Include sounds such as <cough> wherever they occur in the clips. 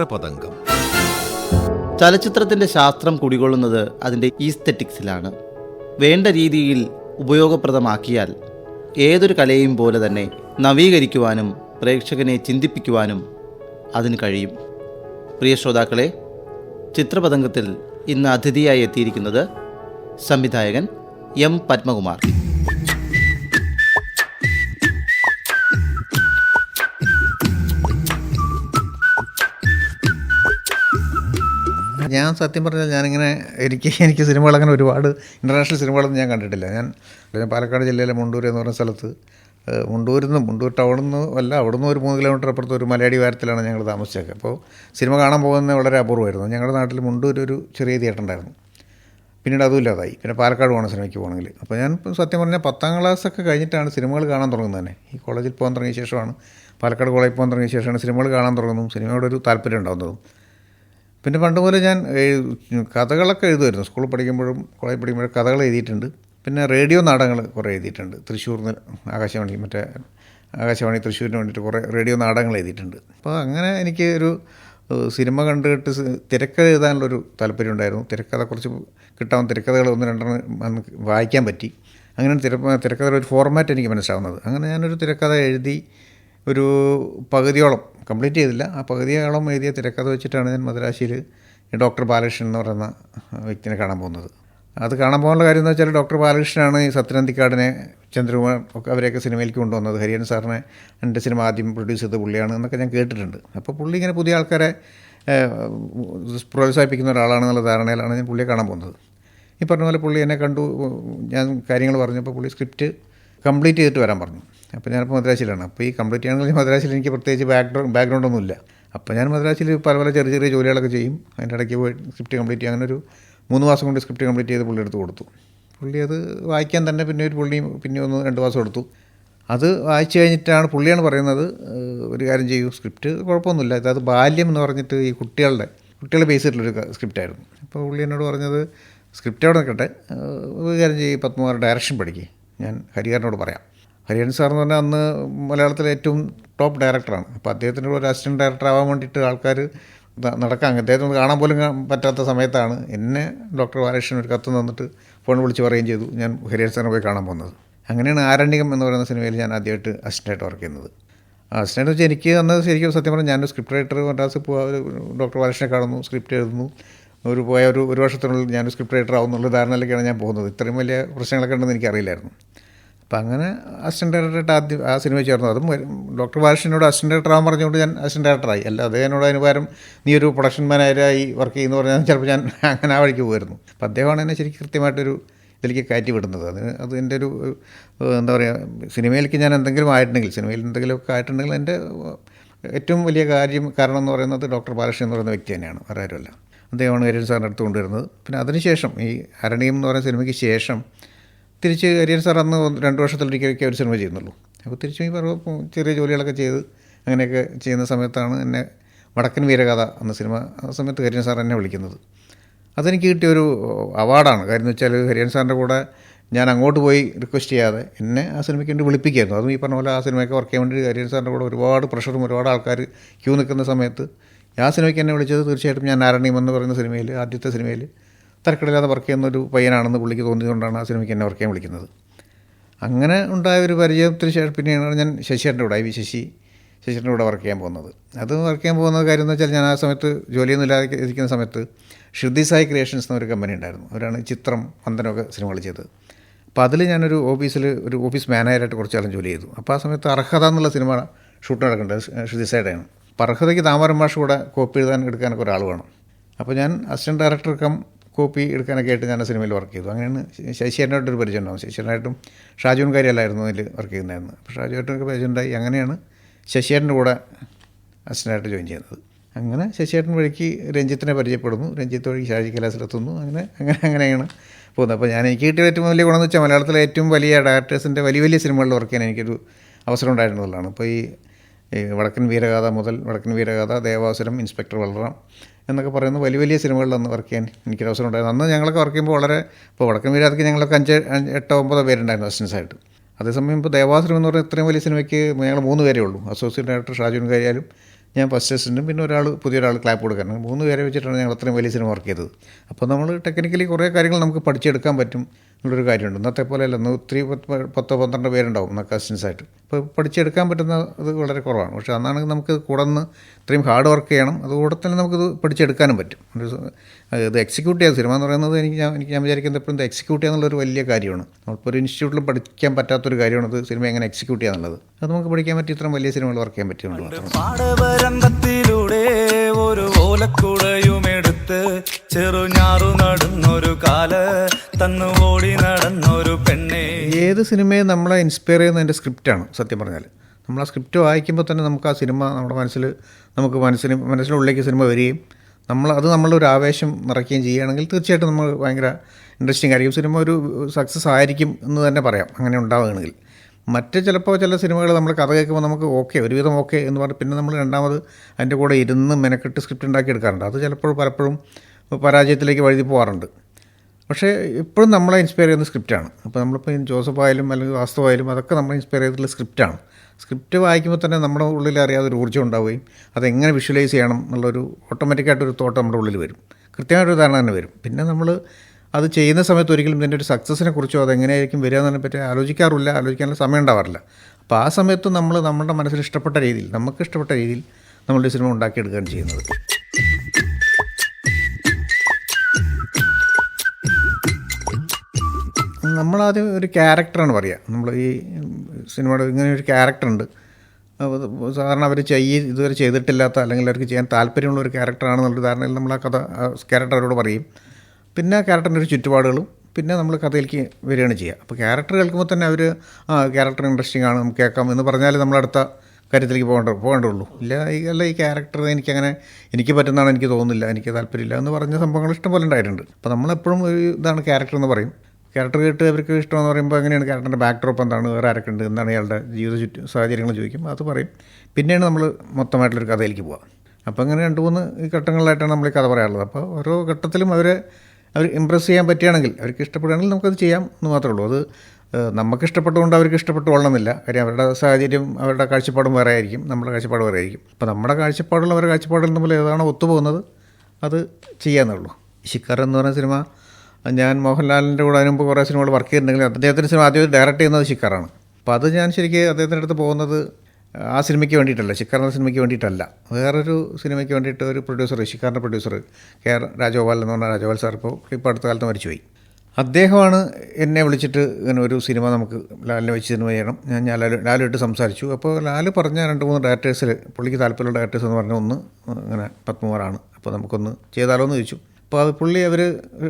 ചിത്രപതംഗം ചലച്ചിത്രത്തിന്റെ ശാസ്ത്രം കുടികൊള്ളുന്നത് അതിന്റെ ഈസ്തെറ്റിക്സിലാണ്. വേണ്ട രീതിയിൽ ഉപയോഗപ്രദമാക്കിയാൽ ഏതൊരു കലയും പോലെ തന്നെ നവീകരിക്കുവാനും പ്രേക്ഷകനെ ചിന്തിപ്പിക്കുവാനും അതിന് കഴിയും. പ്രിയ ശ്രോതാക്കളെ ചിത്രപതംഗത്തിൽ ഇന്ന് അതിഥിയായി എത്തിയിരിക്കുന്നത് സംവിധായകൻ എം പത്മകുമാർ. ഞാൻ സത്യം പറഞ്ഞാൽ ഞാനിങ്ങനെ എനിക്ക് <laughs> എനിക്ക് സിനിമകൾ അങ്ങനെ ഒരുപാട് ഇന്റർനാഷണൽ സിനിമകളൊന്നും ഞാൻ കണ്ടിട്ടില്ല. ഞാൻ പാലക്കാട് ജില്ലയിലെ മുണ്ടൂർ എന്ന് പറഞ്ഞ സ്ഥലത്ത് മുണ്ടൂരിൽ നിന്ന് മുണ്ടൂർ ടൗണിൽ നിന്ന് അല്ല അവിടെ നിന്ന് ഒരു മൂന്ന് കിലോമീറ്റർ അപ്പുറത്ത് ഒരു മലയാടി വാരത്തിലാണ് ഞങ്ങൾ താമസിച്ചത് അപ്പോൾ സിനിമ കാണാൻ പോകുന്നത് വളരെ അപൂർവമായിരുന്നു. ഞങ്ങളുടെ നാട്ടിൽ മുണ്ടൂർ ഒരു ചെറിയ തിയേറ്റർ ഉണ്ടായിരുന്നു. പിന്നീട് അതും ഇല്ലാതായി. പിന്നെ പാലക്കാട് പോകണം സിനിമയ്ക്ക് പോകണമെങ്കിൽ. അപ്പോൾ ഞാൻ സത്യം പറഞ്ഞാൽ പത്താം ക്ലാസ്സൊക്കെ കഴിഞ്ഞിട്ടാണ് സിനിമകൾ കാണാൻ തുടങ്ങുന്നത് തന്നെ. ഈ കോളേജിൽ പോകാൻ തുടങ്ങിയ ശേഷമാണ് പാലക്കാട് കോളേജിൽ പോകാൻ തുടങ്ങിയ ശേഷമാണ് സിനിമകൾ കാണാൻ തുടങ്ങുന്നതും സിനിമയോടൊരു താല്പര്യം ഉണ്ടാകുന്നതും. പിന്നെ പണ്ട് മുതലേ ഞാൻ കഥകളൊക്കെ എഴുതുമായിരുന്നു. സ്കൂളിൽ പഠിക്കുമ്പോഴും കോളേജിൽ പഠിക്കുമ്പോഴും കഥകൾ എഴുതിയിട്ടുണ്ട്. പിന്നെ റേഡിയോ നാടകങ്ങൾ കുറേ എഴുതിയിട്ടുണ്ട്. തൃശ്ശൂർ ആകാശവാണി മറ്റേ ആകാശവാണി തൃശ്ശൂരിന് വേണ്ടിയിട്ട് കുറേ റേഡിയോ നാടകങ്ങൾ എഴുതിയിട്ടുണ്ട്. അപ്പോൾ അങ്ങനെ എനിക്ക് ഒരു സിനിമ കണ്ടിട്ട് തിരക്കഥ എഴുതാനുള്ളൊരു താല്പര്യം ഉണ്ടായിരുന്നു. തിരക്കഥ കുറച്ച് കിട്ടാവുന്ന തിരക്കഥകൾ ഒന്ന് രണ്ടെണ്ണം അന്ന് വായിക്കാൻ പറ്റി. അങ്ങനെ തിര തിരക്കഥയുടെ ഒരു ഫോർമാറ്റ് എനിക്ക് മനസ്സിലാവുന്നത്. അങ്ങനെ ഞാനൊരു തിരക്കഥ എഴുതി ഒരു പകുതിയോളം കംപ്ലീറ്റ് ചെയ്തില്ല. ആ പകുതിയോളം എഴുതിയ തിരക്കഥ വെച്ചിട്ടാണ് ഞാൻ മദ്രാശിയിൽ ഡോക്ടർ ബാലകൃഷ്ണൻ എന്ന് പറയുന്ന വ്യക്തിനെ കാണാൻ പോകുന്നത്. അത് കാണാൻ പോകാനുള്ള കാര്യം എന്ന് വെച്ചാൽ ഡോക്ടർ ബാലകൃഷ്ണനാണ് ഈ സത്യനന്ദിക്കാടിനെ ചന്ദ്രകുമാർ ഒക്കെ അവരെയൊക്കെ സിനിമയിലേക്ക് കൊണ്ടുവന്നത്. ഹരിയൻ സാറിനെ എന്റെ സിനിമ ആദ്യം പ്രൊഡ്യൂസ് ചെയ്ത പുള്ളിയാണ് എന്നൊക്കെ ഞാൻ കേട്ടിട്ടുണ്ട്. അപ്പോൾ പുള്ളി ഇങ്ങനെ പുതിയ ആൾക്കാരെ പ്രോത്സാഹിപ്പിക്കുന്ന ഒരാളാണെന്നുള്ള ധാരണയിലാണ് ഞാൻ പുള്ളിയെ കാണാൻ പോകുന്നത്. ഈ പറഞ്ഞ പോലെ പുള്ളി എന്നെ കണ്ടു ഞാൻ കാര്യങ്ങൾ പറഞ്ഞപ്പോൾ പുള്ളി സ്ക്രിപ്റ്റ് കംപ്ലീറ്റ് ചെയ്തിട്ട് വരാൻ പറഞ്ഞു. അപ്പോൾ ഞാനിപ്പോൾ മദ്രാശിയിലാണ് അപ്പോൾ ഈ കംപ്ലീറ്റ് ചെയ്യണമെങ്കിൽ മദ്രാശിയിൽ എനിക്ക് പ്രത്യേകിച്ച് ബാക്ക്ഗ്രൗണ്ട് ബാക്ക്ഗ്രൗണ്ട് ഒന്നുമില്ല. അപ്പോൾ ഞാൻ മദ്രാശിയിൽ പല പല ചെറിയ ചെറിയ ജോലികളൊക്കെ ചെയ്യും. അതിന്റെ ഇടയ്ക്ക് പോയി സ്ക്രിപ്റ്റ് കംപ്ലീറ്റ് ചെയ്യും. അങ്ങനെ ഒരു മൂന്ന് മാസം കൊണ്ട് സ്ക്രിപ്റ്റ് കംപ്ലീറ്റ് ചെയ്ത് പുള്ളി എടുത്ത് കൊടുത്തു. പുള്ളി അത് വായിക്കാൻ തന്നെ പിന്നെ ഒരു പുള്ളി പിന്നെ ഒന്ന് രണ്ട് മാസം എടുത്തു. അത് വായിച്ചു കഴിഞ്ഞിട്ടാണ് പുള്ളിയാണ് പറയുന്നത് ഒരു കാര്യം ചെയ്യൂ. സ്ക്രിപ്റ്റ് കുഴപ്പമൊന്നുമില്ല. അതായത് ബാല്യം എന്ന് പറഞ്ഞിട്ട് ഈ കുട്ടികളുടെ കുട്ടികളെ ബേസ് ചെയ്തിട്ടുള്ളൊരു സ്ക്രിപ്റ്റായിരുന്നു അപ്പോൾ പുള്ളി എന്നോട് പറഞ്ഞത് സ്ക്രിപ്റ്റ് അവിടെ നിൽക്കട്ടെ? ഒരു കാര്യം ചെയ്യും പത്മകുമാർ ഡയറക്ഷൻ പഠിക്കുക ഞാൻ ഹരിഹരനോട് പറയാം. ഹരിഹരൻ സാർ എന്ന് പറഞ്ഞാൽ അന്ന് മലയാളത്തിലെ ഏറ്റവും ടോപ്പ് ഡയറക്ടറാണ് അപ്പോൾ അദ്ദേഹത്തിന്റെ കൂടെ ഒരു അസിസ്റ്റന്റ് ഡയറക്ടർ ആവാൻ വേണ്ടിയിട്ട് ആൾക്കാർ നടക്കാൻ അദ്ദേഹത്തിന് കാണാൻ പോലും പറ്റാത്ത സമയത്താണ് എന്നെ ഡോക്ടർ ബാലകൃഷ്ണൻ ഒരു കത്ത് തന്നിട്ട് ഫോൺ വിളിച്ച് പറയുകയും ചെയ്തു. ഞാൻ ഹരിഹരൻ സാറിനെ പോയി കാണാൻ പോകുന്നത്. അങ്ങനെയാണ് ആരണ്യകം എന്ന് പറയുന്ന സിനിമയിൽ ഞാൻ ആദ്യമായിട്ട് അസിസ്റ്റന്റായിട്ട് വർക്ക് ചെയ്യുന്നത്. അസിസ്റ്റന്റ് വെച്ചാൽ എനിക്ക് അന്ന് ശരിക്കും സത്യം പറഞ്ഞാൽ ഞാനൊരു സ്ക്രിപ്റ്റ് റൈറ്റർ മദ്രാസിൽ പോവാ ഡോക്ടർ ബാലകൃഷ്ണനെ കാണുന്നു സ്ക്രിപ്റ്റ് എഴുതുന്നു. ഒരു പോയ ഒരു ഒരു വർഷത്തിനുള്ളിൽ ഞാനൊരു സ്ക്രിപ്റ്റ് റൈറ്റർ ആവുന്നുള്ള ധാരണയിലേക്കാണ് ഞാൻ പോകുന്നത്. ഇത്രയും വലിയ പ്രശ്നങ്ങളൊക്കെ ഉണ്ടെന്ന് എനിക്കറിയില്ലായിരുന്നു. അപ്പം അങ്ങനെ അസിസ്റ്റന്റ് ഡയറക്ടറായിട്ട് ആദ്യം ആ സിനിമ ചേർന്നു. അതും ഡോക്ടർ ബാലകൃഷ്ണനോട് അസിസ്റ്റന്റ് ഡയറക്ടർ ആകാൻ പറഞ്ഞുകൊണ്ട് ഞാൻ അസിസ്റ്റന്റ് ഡയറക്ടറായി. അല്ല അദ്ദേഹം എന്നോട് അതിന് പകരം നീ ഒരു പ്രൊഡക്ഷൻ മാനേജരായി വർക്ക് ചെയ്യുന്നു പറഞ്ഞാൽ ചിലപ്പോൾ ഞാൻ <laughs> അങ്ങനെ ആ വഴിക്ക് പോയിരുന്നു അപ്പം അദ്ദേഹമാണ് എന്നെ ശരിക്കും കൃത്യമായിട്ടൊരു ഇതിലേക്ക് കയറ്റി വിടുന്നത്. അതിന് അത് എന്റെ ഒരു എന്താ പറയുക സിനിമയിലേക്ക് ഞാൻ എന്തെങ്കിലും ആയിട്ടുണ്ടെങ്കിൽ സിനിമയിൽ എന്തെങ്കിലുമൊക്കെ ആയിട്ടുണ്ടെങ്കിൽ എന്റെ ഏറ്റവും വലിയ കാര്യം കാരണം എന്ന് പറയുന്നത് ഡോക്ടർ ബാലകൃഷ്ണൻ എന്ന് പറയുന്ന വ്യക്തി തന്നെയാണ്. വേറെ ആരുമല്ല. അദ്ദേഹമാണ് കരിയൻ സാറിന്റെ അടുത്ത് കൊണ്ടുവരുന്നത്. പിന്നെ അതിനുശേഷം ഈ അരണിയം എന്ന് പറയുന്ന സിനിമയ്ക്ക് ശേഷം തിരിച്ച് കരിയർ സാർ അന്ന് രണ്ട് വർഷത്തിലൊരിക്കലൊക്കെ ഒരു സിനിമ ചെയ്യുന്നുള്ളൂ. അപ്പോൾ തിരിച്ചും ഈ പറഞ്ഞ ചെറിയ ജോലികളൊക്കെ ചെയ്ത് അങ്ങനെയൊക്കെ ചെയ്യുന്ന സമയത്താണ് എന്നെ വടക്കൻ വീരകഥ എന്ന സിനിമ ആ സമയത്ത് ഹരിയൻ സാർ എന്നെ വിളിക്കുന്നത്. അതെനിക്ക് കിട്ടിയ ഒരു അവാർഡാണ്. കാര്യം എന്ന് വെച്ചാൽ ഹരിയൻ സാറിന്റെ കൂടെ ഞാൻ അങ്ങോട്ട് പോയി റിക്വസ്റ്റ് ചെയ്യാതെ എന്നെ ആ സിനിമയ്ക്ക് വേണ്ടി വിളിപ്പിക്കായിരുന്നു. അതും ഈ പറഞ്ഞ പോലെ ആ സിനിമയൊക്കെ വർക്ക് ചെയ്യാൻ വേണ്ടി ഹരിയൻ സാറിന്റെ കൂടെ ഒരുപാട് പ്രഷറും ഒരുപാട് ആൾക്കാർ ക്യൂ നിൽക്കുന്ന സമയത്ത് ആ സിനിമയ്ക്ക് എന്നെ വിളിച്ചത് തീർച്ചയായിട്ടും ഞാൻ നാരായണീയം എന്ന് പറയുന്ന സിനിമയിൽ ആദ്യത്തെ സിനിമയിൽ തരക്കടില്ലാതെ വർക്ക് ചെയ്യുന്ന ഒരു പയ്യനാണെന്ന് പുള്ളിക്ക് തോന്നിയതുകൊണ്ടാണ് ആ സിനിമയ്ക്ക് എന്നെ വർക്ക് ചെയ്യാൻ വിളിക്കുന്നത്. അങ്ങനെ ഉണ്ടായ ഒരു പരിചയത്തിന് ശേഷം പിന്നെയാണ് ഞാൻ ശശിയേട്ടന്റെ കൂടെ ഐ വി ശശി ശശിയേട്ടന്റെ കൂടെ വർക്ക് ചെയ്യാൻ പോകുന്നത്. അത് വർക്ക് ചെയ്യാൻ പോകുന്ന കാര്യം എന്ന് വെച്ചാൽ ഞാൻ ആ സമയത്ത് ജോലിയൊന്നും ഇല്ലാതെ ഇരിക്കുന്ന സമയത്ത് ഷിർദി സായി ക്രിയേഷൻസ് എന്നൊരു കമ്പനി ഉണ്ടായിരുന്നു. അവരാണ് ചിത്രം വന്ദനമൊക്കെ സിനിമകൾ ചെയ്തത്. അപ്പോൾ അതിൽ ഞാനൊരു ഓഫീസിൽ ഒരു ഓഫീസ് മാനേജറായിട്ട് കുറച്ച് കാലം ജോലി ചെയ്തു. അപ്പോൾ ആ സമയത്ത് അർഹത എന്നുള്ള സിനിമ ഷൂട്ട് നടക്കേണ്ടത് ഷിർദി സായിയുടെയാണ്. അപ്പോൾ അർഹതയ്ക്ക് താമരം മാഷ് കൂടെ കോപ്പി എഴുതാൻ എടുക്കാനൊക്കെ ഒരാൾ വേണം. അപ്പോൾ ഞാൻ അസിസ്റ്റന്റ് ഡയറക്ടർ കം കോപ്പി എടുക്കാനൊക്കെ ആയിട്ട് ഞാൻ സിനിമയിൽ വർക്ക് ചെയ്തു. അങ്ങനെയാണ് ശശിയേട്ടനായിട്ട് ഒരു പരിചയം ഉണ്ടാവും. ശശിയേട്ടനായിട്ടും ഷാജുൻ കാര്യമല്ലായിരുന്നു അതിൽ വർക്ക് ചെയ്യുന്നതായിരുന്നു അപ്പോൾ ഷാജുവേട്ടനൊക്കെ പരിചയം ഉണ്ടായി. അങ്ങനെയാണ് ശശിയേട്ടന്റെ കൂടെ അസിസ്റ്റന്റായിട്ട് ജോയിൻ ചെയ്യുന്നത്. അങ്ങനെ ശശിയേട്ടൻ വഴിക്ക് രഞ്ജിത്തിനെ പരിചയപ്പെടുന്നു. രഞ്ജിത്ത് വഴി ഷാജി കലാസിലെത്തുന്നു അങ്ങനെ അങ്ങനെ അങ്ങനെയാണ് പോകുന്നത്. അപ്പോൾ ഞാൻ എനിക്ക് കിട്ടിയ ഏറ്റവും വലിയ ഗുണമെന്ന് വെച്ചാൽ മലയാളത്തിലെ ഏറ്റവും വലിയ ഡയറക്ടേഴ്സിന്റെ വലിയ വലിയ സിനിമകളിൽ വർക്ക് ചെയ്യാൻ എനിക്കൊരു അവസരം ഉണ്ടായിരുന്നതാണ് അപ്പോൾ ഈ വടക്കൻ വീരഗാഥ മുതൽ വടക്കൻ വീരഗാഥ ദേവാസുരം ഇൻസ്പെക്ടർ വളറാം എന്നൊക്കെ പറയുന്ന വലിയ വലിയ സിനിമകളിൽ അന്ന് വർക്ക് ചെയ്യാൻ എനിക്കൊരു അവസരം ഉണ്ടായിരുന്നു. അന്ന് ഞങ്ങളൊക്കെ വർക്ക് ചെയ്യുമ്പോൾ വളരെ ഇപ്പോൾ വടക്കൻ വീരഗാഥയ്ക്ക് ഞങ്ങളൊക്കെ അഞ്ച് എട്ടോ ഒമ്പതോ പേരുണ്ടായിരുന്നു അസിസ്റ്റൻസ് ആയിട്ട് അതേസമയം ഇപ്പോൾ ദേവാസുരം എന്ന് പറഞ്ഞാൽ ഇത്രയും വലിയ സിനിമയ്ക്ക് ഞങ്ങൾ മൂന്ന് പേരേ ഉള്ളൂ. അസോസിയേറ്റ് ഡയറക്ടർ ഷാജുൻ കാര്യാലും ഞാൻ ഫസ്റ്റ് അസിസ്റ്റന്റും പിന്നെ ഒരാൾ പുതിയൊരാൾ ക്ലാപ്പ് കൊടുക്കാൻ. മൂന്ന് പേരെ വെച്ചിട്ടാണ് ഞങ്ങൾ അത്രയും വലിയ സിനിമ വർക്ക് ചെയ്തത്. അപ്പോൾ നമ്മൾ ടെക്നിക്കലി കുറേ കാര്യങ്ങൾ നമുക്ക് പഠിച്ചെടുക്കാൻ പറ്റും. എന്നുള്ളൊരു കാര്യമുണ്ട്. ഇന്നത്തെ പോലെയല്ല. ഒത്തിരി പത്ത് പന്ത്രണ്ട് പേരുണ്ടാവും എന്നാൽ കസിൻസായിട്ട് ഇപ്പോൾ പഠിച്ചെടുക്കാൻ പറ്റുന്ന ഇത് വളരെ കുറവാണ്. പക്ഷേ അന്നാണെങ്കിൽ നമുക്ക് കൂടെ നിന്ന് ഇത്രയും ഹാർഡ് വർക്ക് ചെയ്യണം. അതുകൂടെ തന്നെ നമുക്കിത് പഠിച്ചെടുക്കാനും പറ്റും. ഇത് എക്സിക്യൂട്ട് ചെയ്യാൻ സിനിമ എന്ന് പറയുന്നത് എനിക്ക് ഞാൻ എനിക്ക് ഞാൻ വിചാരിക്കുന്നത് എപ്പോഴും ഇത് എക്സിക്യൂട്ട് ചെയ്യുക എന്നുള്ളൊരു വലിയ കാര്യമാണ്. നമ്മളിപ്പോൾ ഒരു ഇൻസ്റ്റിറ്റ്യൂട്ടിൽ പഠിക്കാൻ പറ്റാത്തൊരു കാര്യമാണ് ഇത് സിനിമ എങ്ങനെ എക്സിക്യൂട്ട് ചെയ്യുക എന്നുള്ളത്. അത് നമുക്ക് പഠിക്കാൻ പറ്റി ഇത്രയും വലിയ സിനിമകൾ വർക്ക് ചെയ്യാൻ പറ്റുന്നുണ്ട് ഒരു ഓലക്കുടയുമെടുത്ത് ചെറുഞാറു നടന്നൊരു കാൽ തന്നു ഓടി നടന്നൊരു പെണ്ണെ. ഏത് സിനിമയും നമ്മളെ ഇൻസ്പയർ ചെയ്യുന്നതിന്റെ സ്ക്രിപ്റ്റാണ് സത്യം പറഞ്ഞാൽ നമ്മൾ ആ സ്ക്രിപ്റ്റ് വായിക്കുമ്പോൾ തന്നെ നമുക്ക് ആ സിനിമ നമ്മുടെ മനസ്സിൽ നമുക്ക് മനസ്സിന് മനസ്സിനുള്ളിലേക്ക് സിനിമ വരികയും നമ്മൾ അത് നമ്മളൊരു ആവേശം നിറയ്ക്കുകയും ചെയ്യുകയാണെങ്കിൽ തീർച്ചയായിട്ടും നമ്മൾ ഭയങ്കര ഇൻട്രസ്റ്റിംഗ് ആയിരിക്കും. സിനിമ ഒരു സക്സസ് ആയിരിക്കും എന്ന് തന്നെ പറയാം അങ്ങനെ ഉണ്ടാവുകയാണെങ്കിൽ. മറ്റ് ചിലപ്പോൾ ചില സിനിമകൾ നമ്മൾ കഥ കേൾക്കുമ്പോൾ നമുക്ക് ഓക്കെ ഒരുവിധം ഓക്കെ എന്ന് പറഞ്ഞ് പിന്നെ നമ്മൾ രണ്ടാമത് അതിന്റെ കൂടെ ഇരുന്ന് മെനക്കെട്ട് സ്ക്രിപ്റ്റ് ഉണ്ടാക്കി എടുക്കാറുണ്ട്. അത് ചിലപ്പോൾ പലപ്പോഴും പരാജയത്തിലേക്ക് വഴുതി പോകാറുണ്ട് പക്ഷേ ഇപ്പോഴും നമ്മളെ ഇൻസ്പയർ ചെയ്യുന്ന സ്ക്രിപ്റ്റാണ് അപ്പോൾ നമ്മളിപ്പോൾ ജോസഫ് ആയാലും അല്ലെങ്കിൽ വാസ്തു ആയാലും അതൊക്കെ നമ്മൾ ഇൻസ്പയർ ചെയ്തിട്ടുള്ള സ്ക്രിപ്റ്റാണ് സ്ക്രിപ്റ്റ് വായിക്കുമ്പോൾ തന്നെ നമ്മുടെ ഉള്ളിൽ അറിയാതെ ഒരു ഊർജം ഉണ്ടാവുകയും അതെങ്ങനെ വിഷ്വലൈസ് ചെയ്യണം എന്നുള്ളൊരു ഓട്ടോമാറ്റിക്കായിട്ടൊരു തോട്ട് നമ്മുടെ ഉള്ളിൽ വരും. കൃത്യമായിട്ടൊരു ധാരണ തന്നെ വരും. പിന്നെ നമ്മൾ അത് ചെയ്യുന്ന സമയത്ത് ഒരിക്കലും ഇതിന്റെ ഒരു സക്സസിനെ കുറിച്ചോ അതെങ്ങനെയായിരിക്കും വരിക എന്നതിനെ പറ്റി ആലോചിക്കാറില്ല ആലോചിക്കാനുള്ള സമയം ഉണ്ടാവാറില്ല. അപ്പോൾ ആ സമയത്ത് നമ്മൾ നമ്മുടെ മനസ്സിൽ ഇഷ്ടപ്പെട്ട രീതിയിൽ നമുക്ക് ഇഷ്ടപ്പെട്ട രീതിയിൽ നമ്മളുടെ സിനിമ ഉണ്ടാക്കിയെടുക്കുകയാണ് ചെയ്യുന്നത്. നമ്മളാദ്യം ഒരു ക്യാരക്ടറാണ് പറയുക. നമ്മൾ ഈ സിനിമയുടെ ഇങ്ങനെ ഒരു ക്യാരക്ടറുണ്ട്. സാധാരണ അവർ ചെയ്യ ഇതുവരെ ചെയ്തിട്ടില്ലാത്ത അല്ലെങ്കിൽ അവർക്ക് ചെയ്യാൻ താല്പര്യമുള്ള ഒരു ക്യാരക്ടറാണെന്നുള്ള ധാരണയിൽ നമ്മൾ ആ കഥ ക്യാരക്ടർ അവരോട് പറയും. പിന്നെ ക്യാരക്ടറിന്റെ ഒരു ചുറ്റുപാടുകളും പിന്നെ നമ്മൾ കഥയിലേക്ക് വരികയാണ് ചെയ്യുക. അപ്പോൾ ക്യാരക്ടർ കേൾക്കുമ്പോൾ തന്നെ അവർ ആ ക്യാരക്ടർ ഇൻട്രസ്റ്റിംഗ് ആണ് നമുക്ക് കേൾക്കാം എന്ന് പറഞ്ഞാൽ നമ്മൾ അടുത്ത കാര്യത്തിലേക്ക് പോകേണ്ട പോകേണ്ടുള്ളൂ. ഇല്ല അല്ല ഈ ക്യാരക്ടർ എനിക്കങ്ങനെ എനിക്ക് പറ്റുന്നതാണ് എനിക്ക് തോന്നുന്നില്ല എനിക്ക് താല്പര്യമില്ല എന്ന് പറഞ്ഞ സംഭവങ്ങൾ ഇഷ്ടം പോലെ ഉണ്ടായിട്ടുണ്ട്. അപ്പോൾ നമ്മളെപ്പോഴും ഒരു ഇതാണ് ക്യാരക്ടർ എന്ന് പറയും. ക്യാരക്ടർ കേട്ട് അവർക്ക് ഇഷ്ടമെന്ന് പറയുമ്പോൾ എങ്ങനെയാണ് ക്യാരക്ടറിന്റെ ബാക്ക് ഡ്രോപ്പ് എന്താണ് വേറെ ആരൊക്കെ ഉണ്ട് എന്താണ് ഇയാളുടെ ജീവിത ചുറ്റു സാഹചര്യങ്ങൾ ചോദിക്കും. അത് പറയും. പിന്നെയാണ് നമ്മൾ മൊത്തമായിട്ടുള്ളൊരു കഥയിലേക്ക് പോകുക അപ്പോൾ അങ്ങനെ രണ്ട് മൂന്ന് ഘട്ടങ്ങളിലായിട്ടാണ് നമ്മൾ ഈ കഥ പറയാറുള്ളത്. അപ്പോൾ ഓരോ ഘട്ടത്തിലും അവരെ അവർ ഇമ്പ്രസ് ചെയ്യാൻ പറ്റുകയാണെങ്കിൽ അവർക്ക് ഇഷ്ടപ്പെടുകയാണെങ്കിൽ നമുക്കത് ചെയ്യാം എന്ന് മാത്രമേ ഉള്ളൂ. അത് നമുക്ക് ഇഷ്ടപ്പെട്ടുകൊണ്ട് അവർക്ക് ഇഷ്ടപ്പെട്ടു കൊള്ളണമെന്നില്ല കാര്യം അവരുടെ സാഹചര്യം അവരുടെ കാഴ്ചപ്പാടും വേറെ ആയിരിക്കും. നമ്മുടെ കാഴ്ചപ്പാട് വേറെ ആയിരിക്കും. അപ്പോൾ നമ്മുടെ കാഴ്ചപ്പാടുള്ള അവരുടെ കാഴ്ചപ്പാടിൽ നമ്മൾ ഏതാണോ ഒത്തുപോകുന്നത്? അത് ചെയ്യാന്നുള്ളൂ ശിക്കാർ എന്ന് പറയുന്ന സിനിമ ഞാൻ മോഹൻലാലിന്റെ കൂടെ അതിന് കുറേ സിനിമകൾ വർക്ക് ചെയ്തിട്ടുണ്ടെങ്കിൽ അദ്ദേഹത്തിന്റെ സിനിമ ആദ്യം ഡയറക്റ്റ് ചെയ്യുന്നത് ശിക്കാറാണ് അപ്പോൾ അത് ഞാൻ ശരിക്കും അദ്ദേഹത്തിന്റെ അടുത്ത് പോകുന്നത് ആ സിനിമയ്ക്ക് വേണ്ടിയിട്ടല്ല ശിക്കാർ എന്ന സിനിമയ്ക്ക് വേണ്ടിയിട്ടല്ല. വേറൊരു സിനിമയ്ക്ക് വേണ്ടിയിട്ട് ഒരു പ്രൊഡ്യൂസർ ശിക്കാറിന്റെ പ്രൊഡ്യൂസർ കെ ആർ രാജഗോപാൽ എന്ന് പറഞ്ഞ രാജഗോപാൽ സാർ ഇപ്പോൾ ഇപ്പോൾ അടുത്ത കാലത്ത് മരിച്ചുപോയി. അദ്ദേഹമാണ് എന്നെ വിളിച്ചിട്ട് ഇങ്ങനെ ഒരു സിനിമ നമുക്ക് ലാലിനെ വെച്ച് സിനിമ ചെയ്യണം. ഞാൻ ഞാൻ ലാലു ലാലുമായിട്ട് സംസാരിച്ചു. അപ്പോൾ ലാൽ പറഞ്ഞ രണ്ട് മൂന്ന് ഡയറക്ടേഴ്സിൽ പുള്ളിക്ക് താല്പര്യമുള്ള ഡയറക്ടേഴ്സ് എന്ന് പറഞ്ഞ ഒന്ന് ഇങ്ങനെ പത്മകുമാറാണ്. അപ്പോൾ നമുക്കൊന്ന് ചെയ്താലോ എന്ന് ചോദിച്ചു. അപ്പോൾ അത് പുള്ളി അവർ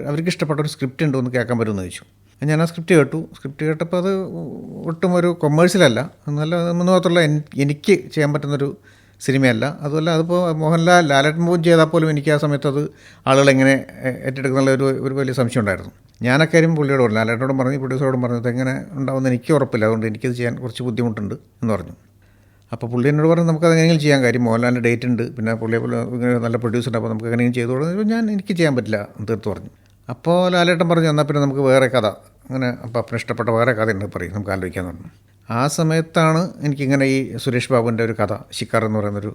അവർക്ക് ഇഷ്ടപ്പെട്ട ഒരു സ്ക്രിപ്റ്റ് ഉണ്ടോ എന്ന് കേൾക്കാൻ പറ്റുമെന്ന് ചോദിച്ചു. ഞാൻ ആ സ്ക്രിപ്റ്റ് കേട്ടു. സ്ക്രിപ്റ്റ് കേട്ടപ്പോൾ അത് ഒട്ടും ഒരു കൊമേഴ്സ്യലല്ല നല്ല എന്ന് മാത്രമല്ല എനിക്ക് ചെയ്യാൻ പറ്റുന്നൊരു സിനിമയല്ല. അതുമല്ല അതിപ്പോൾ മോഹൻലാൽ ലാലട്ടൻ പോലും ചെയ്താൽ പോലും എനിക്ക് ആ സമയത്ത് അത് ആളുകൾ എങ്ങനെ ഏറ്റെടുക്കുന്നുള്ള ഒരു ഒരു വലിയ സംശയം ഉണ്ടായിരുന്നു. ഞാനക്കാര്യം പുള്ളിയോട് പറഞ്ഞു ലാലേട്ടനോടും പറഞ്ഞു പ്രൊഡ്യൂസറോടും പറഞ്ഞു ഇതെങ്ങനെ ഉണ്ടാവുമെന്ന് എനിക്ക് ഉറപ്പില്ല. അതുകൊണ്ട് എനിക്കത് ചെയ്യാൻ കുറച്ച് ബുദ്ധിമുട്ടുണ്ട് എന്ന് പറഞ്ഞു. അപ്പോൾ പുള്ളി എന്നോട് പറഞ്ഞു നമുക്ക് അതെങ്ങനെയെങ്കിലും ചെയ്യാൻ കാര്യം മോഹൻലാലിന്റെ ഡേറ്റ് ഉണ്ട്. പിന്നെ പുള്ളിയെ പോലെ നല്ല പ്രൊഡ്യൂസർ അപ്പോൾ നമുക്ക് എങ്ങനെയും ചെയ്തു കൊടുക്കുന്നത് ഞാൻ എനിക്ക് ചെയ്യാൻ പറ്റില്ല എന്ന് തീർത്ത് പറഞ്ഞു. അപ്പോൾ ലാലേട്ടൻ പറഞ്ഞു എന്നാൽ പിന്നെ നമുക്ക് വേറെ കഥ അങ്ങനെ പപ്പന് ഇഷ്ടപ്പെട്ട വേറെ കഥ ഉണ്ട് പറയും നമുക്ക് ആലോചിക്കാൻ പറഞ്ഞു ആ സമയത്താണ് എനിക്കിങ്ങനെ ഈ സുരേഷ് ബാബുവിന്റെ ഒരു കഥ ശിക്കാർ എന്ന് പറയുന്നൊരു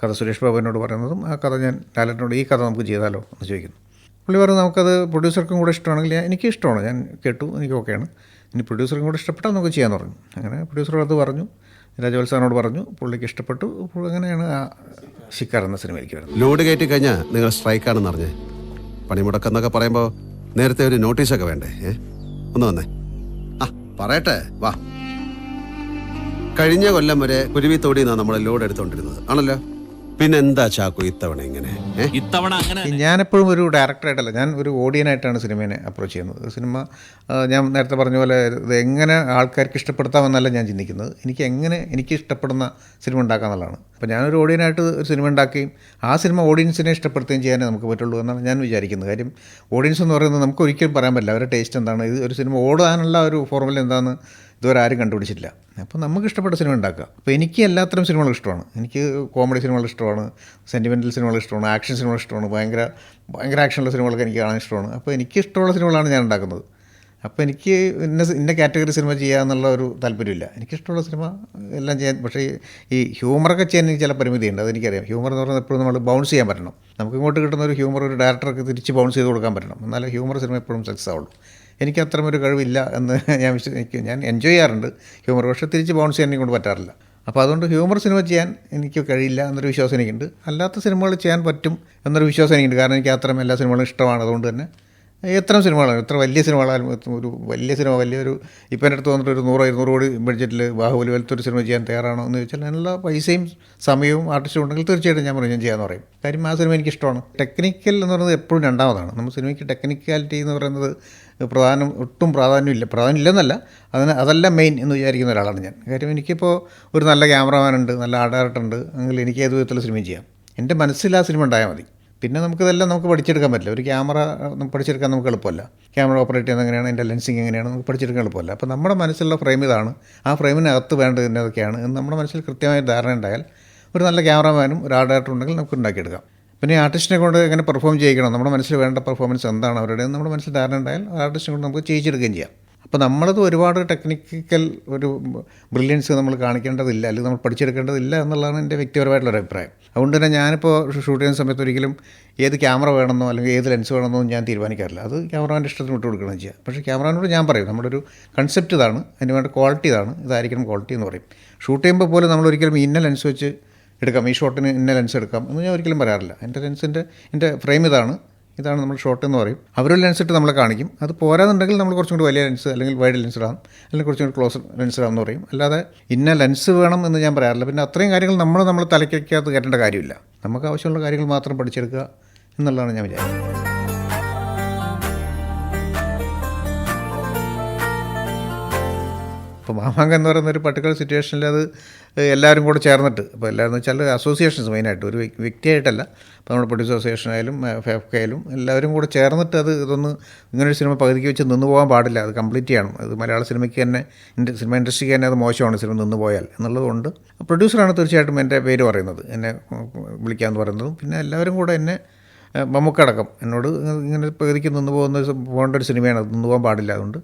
കഥ സുരേഷ് ബാബുവിനോട് പറയുന്നതും ആ കഥ ഞാൻ ലാലറ്റിനോട് ഈ കഥ നമുക്ക് ചെയ്താലോ എന്ന് ചോദിക്കുന്നു. പുള്ളി പറഞ്ഞു നമുക്കത് പ്രൊഡ്യൂസർക്കും കൂടെ ഇഷ്ടമാണെങ്കിൽ എനിക്ക് ഇഷ്ടമാണ് ഞാൻ കേട്ടു എനിക്ക് ഓക്കെയാണ്. ഇനി പ്രൊഡ്യൂസർക്കും കൂടെ ഇഷ്ടപ്പെട്ടാൽ നമുക്ക് ചെയ്യാൻ പറഞ്ഞു അങ്ങനെ പ്രൊഡ്യൂസറോട് പറഞ്ഞു രാജവത്സവനോട് പറഞ്ഞു പുള്ളിക്ക് ഇഷ്ടപ്പെട്ടു അങ്ങനെയാണ് ആ ശിക്കാർ എന്ന സിനിമയിലേക്ക് വരുന്നത്. ലോഡ് കയറ്റി കഴിഞ്ഞാൽ നിങ്ങൾ സ്ട്രൈക്കാണെന്ന് അറിഞ്ഞേ. പണിമുടക്കെന്നൊക്കെ പറയുമ്പോൾ നേരത്തെ ഒരു നോട്ടീസൊക്കെ വേണ്ടേ ഏ? ഒന്ന് വന്നേ. ആ പറയട്ടെ വാ. കഴിഞ്ഞ കൊല്ലം വരെ കുരുവിത്തോടിന്നാണ് നമ്മൾ ലോഡ് എടുത്തുകൊണ്ടിരുന്നത്. ആണല്ലോ? പിന്നെ എന്താ ചാക്കു ഇത്തവണ ഇങ്ങനെ? ഇത്തവണ അങ്ങനെ ഞാനെപ്പോഴും ഒരു ഡയറക്ടറായിട്ടല്ല ഞാൻ ഒരു ഓഡിയനായിട്ടാണ് സിനിമയെ അപ്രോച്ച് ചെയ്യുന്നത്. സിനിമ ഞാൻ നേരത്തെ പറഞ്ഞ പോലെ ഇത് എങ്ങനെ ആൾക്കാർക്ക് ഇഷ്ടപ്പെടുത്താമെന്നല്ല ഞാൻ ചിന്തിക്കുന്നത്. എനിക്ക് എങ്ങനെ എനിക്ക് ഇഷ്ടപ്പെടുന്ന സിനിമ ഉണ്ടാക്കാമെന്നുള്ളതാണ് അപ്പോൾ ഞാനൊരു ഓഡിയനായിട്ട് ഒരു സിനിമ ഉണ്ടാക്കുകയും ആ സിനിമ ഓഡിയൻസിനെ ഇഷ്ടപ്പെടുത്തുകയും ചെയ്യാനേ നമുക്ക് പറ്റുള്ളൂ എന്നാണ് ഞാൻ വിചാരിക്കുന്നത്. കാര്യം ഓഡിയൻസ് എന്ന് പറയുന്നത് നമുക്ക് ഒരിക്കലും പറയാൻ പറ്റില്ല. അവരുടെ ടേസ്റ്റ് എന്താണ്? ഇത് ഒരു സിനിമ ഓടാനുള്ള ഒരു ഫോർമുല എന്താണെന്ന് ഇതുവരെ ആരും കണ്ടുപിടിച്ചിട്ടില്ല. അപ്പോൾ നമുക്ക് ഇഷ്ടപ്പെട്ട സിനിമ ഉണ്ടാക്കുക. അപ്പോൾ എനിക്ക് എല്ലാത്തരം സിനിമകളും ഇഷ്ടമാണ്. എനിക്ക് കോമഡി സിനിമകൾ ഇഷ്ടമാണ്. സെന്റിമെന്റൽ സിനിമകൾ ഇഷ്ടമാണ്. ആക്ഷൻ സിനിമകൾ ഇഷ്ടമാണ്. ഭയങ്കര ഭയങ്കര ആക്ഷനുള്ള സിനിമകളൊക്കെ എനിക്ക് കാണാൻ ഇഷ്ടമാണ്. അപ്പോൾ എനിക്ക് ഇഷ്ടമുള്ള സിനിമകളാണ് ഞാൻ ഉണ്ടാക്കുന്നത്. അപ്പോൾ എനിക്ക് ഇന്ന ഇന്ന കാറ്റഗറി സിനിമ ചെയ്യുക എന്നുള്ള ഒരു താല്പര്യമില്ല. എനിക്കിഷ്ടമുള്ള സിനിമ എല്ലാം ചെയ്യാൻ പക്ഷേ ഈ- ഹ്യൂമറൊക്കെ ചെയ്യാൻ എനിക്ക് ചില പരിമിതിയുണ്ട്. അതെനിക്കറിയാം. ഹ്യൂമർ എന്ന് പറയുന്നത് എപ്പോഴും നമ്മൾ ബൗൺസ് ചെയ്യാൻ പറ്റണം. നമുക്ക് ഇങ്ങോട്ട് കിട്ടുന്ന ഒരു ഹ്യൂമർ ഒരു ഡയറക്ടർക്ക് തിരിച്ച് ബൗൺസ് ചെയ്ത് കൊടുക്കാൻ പറ്റണം. എന്നാലേ ഹ്യൂമർ സിനിമ എപ്പോഴും സക്സസ് ആവുള്ളൂ എനിക്ക് അത്തരമൊരു കഴിവില്ല എന്ന് <laughs> ഞാൻ വിശ്വസിക്കും ഞാൻ എൻജോയ് ചെയ്യാറുണ്ട്. ഹ്യൂമർ പക്ഷേ തിരിച്ച് ബൗൺസ് ചെയ്യാൻ കൊണ്ട് പറ്റാറില്ല. അപ്പോൾ അതുകൊണ്ട് ഹ്യൂമർ സിനിമ ചെയ്യാൻ എനിക്ക് കഴിയില്ല എന്നൊരു വിശ്വാസം എനിക്കുണ്ട്. അല്ലാത്ത സിനിമകൾ ചെയ്യാൻ പറ്റും എന്നൊരു വിശ്വാസം എനിക്കുണ്ട്. കാരണം എനിക്ക് അത്തരം എല്ലാ സിനിമകളും ഇഷ്ടമാണ്. അതുകൊണ്ട് തന്നെ എത്ര സിനിമകളാണ് എത്ര വലിയ സിനിമകളായാലും ഒരു വലിയ സിനിമ വലിയൊരു ഇപ്പം എന്റെ അടുത്ത് വന്നിട്ട് ഒരു നൂറോ ഇരുന്നൂറ് കോടി ബഡ്ജറ്റിൽ ബാഹുബലി പോലത്തെ സിനിമ ചെയ്യാൻ തയ്യാറാണോ എന്ന് ചോദിച്ചാൽ അതിനുള്ള പൈസയും സമയവും ആർട്ടിസ്റ്റും ഉണ്ടെങ്കിൽ തീർച്ചയായിട്ടും ഞാൻ പറയും ഞാൻ ചെയ്യാമെന്ന് പറയും. കാര്യം ആ സിനിമ എനിക്ക് ഇഷ്ടമാണ് ടെക്നിക്കൽ എന്ന് പറയുന്നത് എപ്പോഴും രണ്ടാമതാണ്. നമ്മൾ സിനിമയ്ക്ക് ടെക്നിക്കാലിറ്റി എന്ന് പറയുന്നത് പ്രധാനം ഒട്ടും പ്രാധാന്യമില്ല. പ്രാധാന്യം ഇല്ലെന്നല്ല അതിന് അതല്ല മെയിൻ എന്ന് വിചാരിക്കുന്ന ഒരാളാണ് ഞാൻ. കാര്യം എനിക്കിപ്പോൾ ഒരു നല്ല ക്യാമറമാൻ ഉണ്ട് നല്ല ഉണ്ട്. എങ്കിൽ എനിക്ക് ഏത് വിധത്തിലുള്ള സിനിമയും ചെയ്യാം? എന്റെ മനസ്സിൽ ആ സിനിമ ഉണ്ടായാൽ മതി. പിന്നെ നമുക്കിതെല്ലാം നമുക്ക് പഠിച്ചെടുക്കാൻ പറ്റില്ല. ഒരു ക്യാമറ പഠിച്ചെടുക്കാൻ നമുക്ക് എളുപ്പമല്ല. ക്യാമറ ഓപ്പറേറ്റ് ചെയ്യുന്നത് എങ്ങനെയാണ് എന്റെ ലെൻസിങ് എങ്ങനെയാണ് നമുക്ക് പഠിച്ചെടുക്കാൻ എളുപ്പമല്ല. അപ്പോൾ നമ്മുടെ മനസ്സിലുള്ള ഫ്രെയിം ഇതാണ്. ആ ഫ്രെയിമിനകത്ത് വേണ്ടത് എന്നതൊക്കെയാണ് എന്ന് നമ്മുടെ മനസ്സിൽ കൃത്യമായ ധാരണ ഉണ്ടായാൽ ഒരു നല്ല ക്യാമറമാനും ഒരു ആർട്ട് ഉണ്ടെങ്കിൽ നമുക്ക് ഉണ്ടാക്കിയെടുക്കാം. പിന്നെ ആർട്ടിസ്റ്റിനെ കൊണ്ട് എങ്ങനെ പെർഫോം ചെയ്യിക്കണം? നമ്മുടെ മനസ്സിൽ വേണ്ട പെർഫോമൻസ് എന്താണ് അവരുടെ? നമ്മുടെ മനസ്സിൽ ധാരണ ഉണ്ടായാൽ ആർട്ടിസ്റ്റിനെ കൊണ്ട് നമുക്ക് ചെയ്യിച്ചെടുക്കുകയും ചെയ്യാം. അപ്പോൾ നമ്മളത് ഒരുപാട് ടെക്നിക്കൽ ഒരു ബ്രില്യൻസ് നമ്മൾ കാണിക്കേണ്ടതില്ല അല്ലെങ്കിൽ നമ്മൾ പഠിച്ചെടുക്കേണ്ടതില്ല എന്നുള്ളതാണ് എന്റെ വ്യക്തിപരമായിട്ടുള്ള ഒരു അഭിപ്രായം. അതുകൊണ്ട് തന്നെ ഞാനിപ്പോൾ ഷൂട്ട് ചെയ്യുന്ന സമയത്ത് ഒരിക്കലും ഏത് ക്യാമറ വേണമെന്നോ അല്ലെങ്കിൽ ഏത് ലെൻസ് വേണമെന്നോ ഞാൻ തീരുമാനിക്കാറില്ല. അത് ക്യാമറാന്റെ ഇഷ്ടത്തിന് വിട്ട് കൊടുക്കണം ചെയ്യാം പക്ഷേ ക്യാമറാനോട് ഞാൻ പറയും നമ്മുടെ ഒരു കൺസെപ്റ്റ് ഇതാണ് അതിന് വേണ്ട ക്വാളിറ്റി ഇതാണ് ഇതായിരിക്കണം ക്വാളിറ്റി എന്ന് പറയും. ഷൂട്ട് ചെയ്യുമ്പോൾ പോലും നമ്മൾ ഒരിക്കലും ഇന്ന ലെൻസ് വെച്ച് എടുക്കാം. ഈ ഷോട്ടിന് ഇന്ന ലെൻസ് എടുക്കാം എന്ന് ഞാൻ ഒരിക്കലും പറയാറില്ല. എന്റെ ലെൻസിന്റെ എന്റെ ഫ്രെയിം ഇതാണ്. ഇതാണ് നമ്മൾ ഷോട്ട് എന്ന് പറയും. അവരൊരു ലെൻസ് ഇട്ട് നമ്മളെ കാണിക്കും. അത് പോരാന്നുണ്ടെങ്കിൽ നമ്മൾ കുറച്ചും കൂടി വലിയ ലെൻസ് അല്ലെങ്കിൽ വൈഡ് ലെൻസ് ഇടാം. അല്ലെങ്കിൽ കുറച്ചും കൂടി ക്ലോസ് ലെൻസ് ഇടാം എന്ന് പറയും. അല്ലാതെ ഇന്ന ലെൻസ് വേണം എന്ന് ഞാൻ പറയാറില്ല. പിന്നെ അത്രയും കാര്യങ്ങൾ നമ്മൾ നമ്മൾ തലയ്ക്കകത്ത് കയറ്റേണ്ട കാര്യമില്ല. നമുക്ക് ആവശ്യമുള്ള കാര്യങ്ങൾ മാത്രം പഠിച്ചെടുക്കുക എന്നുള്ളതാണ് ഞാൻ വിചാരിക്കുന്നത്. ഇപ്പോൾ മാമാങ്കം എന്ന് പറയുന്ന ഒരു പർട്ടിക്കുലർ സിറ്റുവേഷനിൽ അത് എല്ലാവരും കൂടെ ചേർന്നിട്ട്. അപ്പോൾ എല്ലാവരും വെച്ചാൽ അസോസിയേഷൻസ് മെയിനായിട്ട് ഒരു വ്യക്- വ്യക്തിയായിട്ടല്ല. ഇപ്പോൾ നമ്മുടെ പ്രൊഡ്യൂസർ അസോസിയേഷൻ ആയാലും ഫെഫ്ക ആയാലും എല്ലാവരും കൂടെ ചേർന്നിട്ട് അത് ഇതൊന്ന് ഇങ്ങനൊരു സിനിമ പകുതിക്ക് വെച്ച് നിന്ന് പോകാൻ പാടില്ല. അത് കംപ്ലീറ്റ് ചെയ്യണം. അത് മലയാള സിനിമയ്ക്ക് തന്നെ സിനിമ ഇൻഡസ്ട്രിക്ക് തന്നെ അത് മോശമാണ് സിനിമ നിന്ന് പോയാൽ എന്നുള്ളതുകൊണ്ട്. പ്രൊഡ്യൂസറാണ് തീർച്ചയായിട്ടും എന്റെ പേര് പറയുന്നത്. എന്നെ വിളിക്കാമെന്ന് പറയുന്നതും. പിന്നെ എല്ലാവരും കൂടെ എന്നെ മമ്മുക്കടക്കം എന്നോട് ഇങ്ങനെ പകുതിക്ക് നിന്ന് പോകുന്ന പോകേണ്ട ഒരു സിനിമയാണ്. അത് നിന്ന് പോകാൻ പാടില്ല അതുകൊണ്ട്.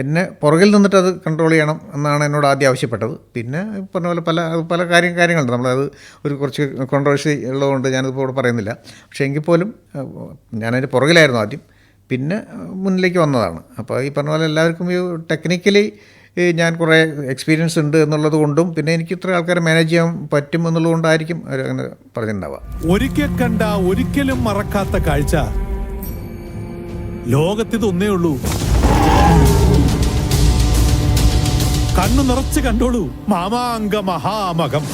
എന്നെ പുറകിൽ നിന്നിട്ട് അത് കൺട്രോൾ ചെയ്യണം എന്നാണ് എന്നോട് ആദ്യം ആവശ്യപ്പെട്ടത്. പിന്നെ പറഞ്ഞ പോലെ പല പല കാര്യം കാര്യങ്ങളുണ്ട്. നമ്മളത് ഒരു കുറച്ച് കോൺട്രവേഴ്സി ഉള്ളതുകൊണ്ട് ഞാനിപ്പോൾ ഇവിടെ പറയുന്നില്ല. പക്ഷേ എങ്കിൽ പോലും ഞാനതിന്റെ പുറകിലായിരുന്നു ആദ്യം. പിന്നെ മുന്നിലേക്ക് വന്നതാണ്. അപ്പോൾ ഈ പറഞ്ഞ പോലെ എല്ലാവർക്കും ഈ ടെക്നിക്കലി ഞാൻ കുറേ എക്സ്പീരിയൻസ് ഉണ്ട് എന്നുള്ളത് കൊണ്ടും പിന്നെ എനിക്ക് ഇത്ര ആൾക്കാരെ മാനേജ് ചെയ്യാൻ പറ്റും എന്നുള്ളതുകൊണ്ടായിരിക്കും അങ്ങനെ പറഞ്ഞിട്ടുണ്ടാവുക. ഒരിക്കൽ കണ്ട ഒരിക്കലും മറക്കാത്ത കാഴ്ച. ലോകത്തിത് ഒന്നേ ഉള്ളൂ. കണ്ണു നിറച്ച് കണ്ടോളൂ. മാമാങ്ക മഹാമകം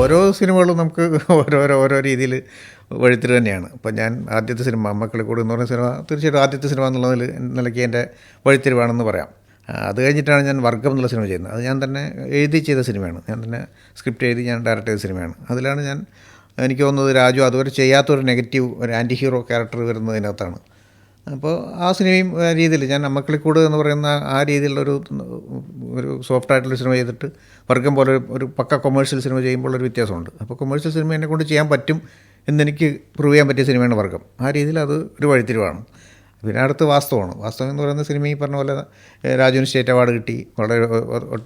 ഓരോ സിനിമകളും നമുക്ക് ഓരോരോ ഓരോ രീതിയിൽ വഴിത്തിരി തന്നെയാണ്. അപ്പോൾ ഞാൻ ആദ്യത്തെ സിനിമ മക്കളെ കൂടെ എന്ന് പറയുന്ന സിനിമ തീർച്ചയായിട്ടും ആദ്യത്തെ സിനിമ എന്നുള്ളതിൽ നിലയ്ക്ക് എന്റെ വഴിത്തിരിവാണെന്ന് പറയാം. അത് കഴിഞ്ഞിട്ടാണ് ഞാൻ വർഗം എന്നുള്ള സിനിമ ചെയ്യുന്നത്. അത് ഞാൻ തന്നെ എഴുതി ചെയ്ത സിനിമയാണ്. ഞാൻ തന്നെ സ്ക്രിപ്റ്റ് എഴുതി ഞാൻ ഡയറക്റ്റ് ചെയ്ത സിനിമയാണ്. അതിലാണ് ഞാൻ എനിക്ക് തോന്നുന്നത് രാജു അതുവരെ ചെയ്യാത്തൊരു നെഗറ്റീവ് ഒരു ആന്റി ഹീറോ ക്യാരക്ടർ വരുന്നതിനകത്താണ്. അപ്പോൾ ആ സിനിമയും രീതിയിൽ ഞാൻ അമ്മക്കിളിക്കൂട് എന്ന് പറയുന്ന ആ രീതിയിലുള്ളൊരു ഒരു സോഫ്റ്റ് ആയിട്ടുള്ള സിനിമ ചെയ്തിട്ട് വർഗം പോലെ ഒരു- പക്ക കൊമേഴ്ഷ്യൽ സിനിമ ചെയ്യുമ്പോൾ ഒരു വ്യത്യാസമുണ്ട്. അപ്പോൾ കൊമേഴ്ഷ്യൽ സിനിമ എന്നെ കൊണ്ട് ചെയ്യാൻ പറ്റും എന്നെനിക്ക് പ്രൂവ് ചെയ്യാൻ പറ്റിയ സിനിമയാണ് വർഗം. ആ രീതിയിൽ അത് ഒരു വഴിത്തിരിവാണ്. പിന്നെ അടുത്ത് വാസ്തവമാണ്. വാസ്തവം എന്ന് പറയുന്ന സിനിമ ഈ പറഞ്ഞ പോലെ രാജുവിന് സ്റ്റേറ്റ് അവാർഡ് കിട്ടി. വളരെ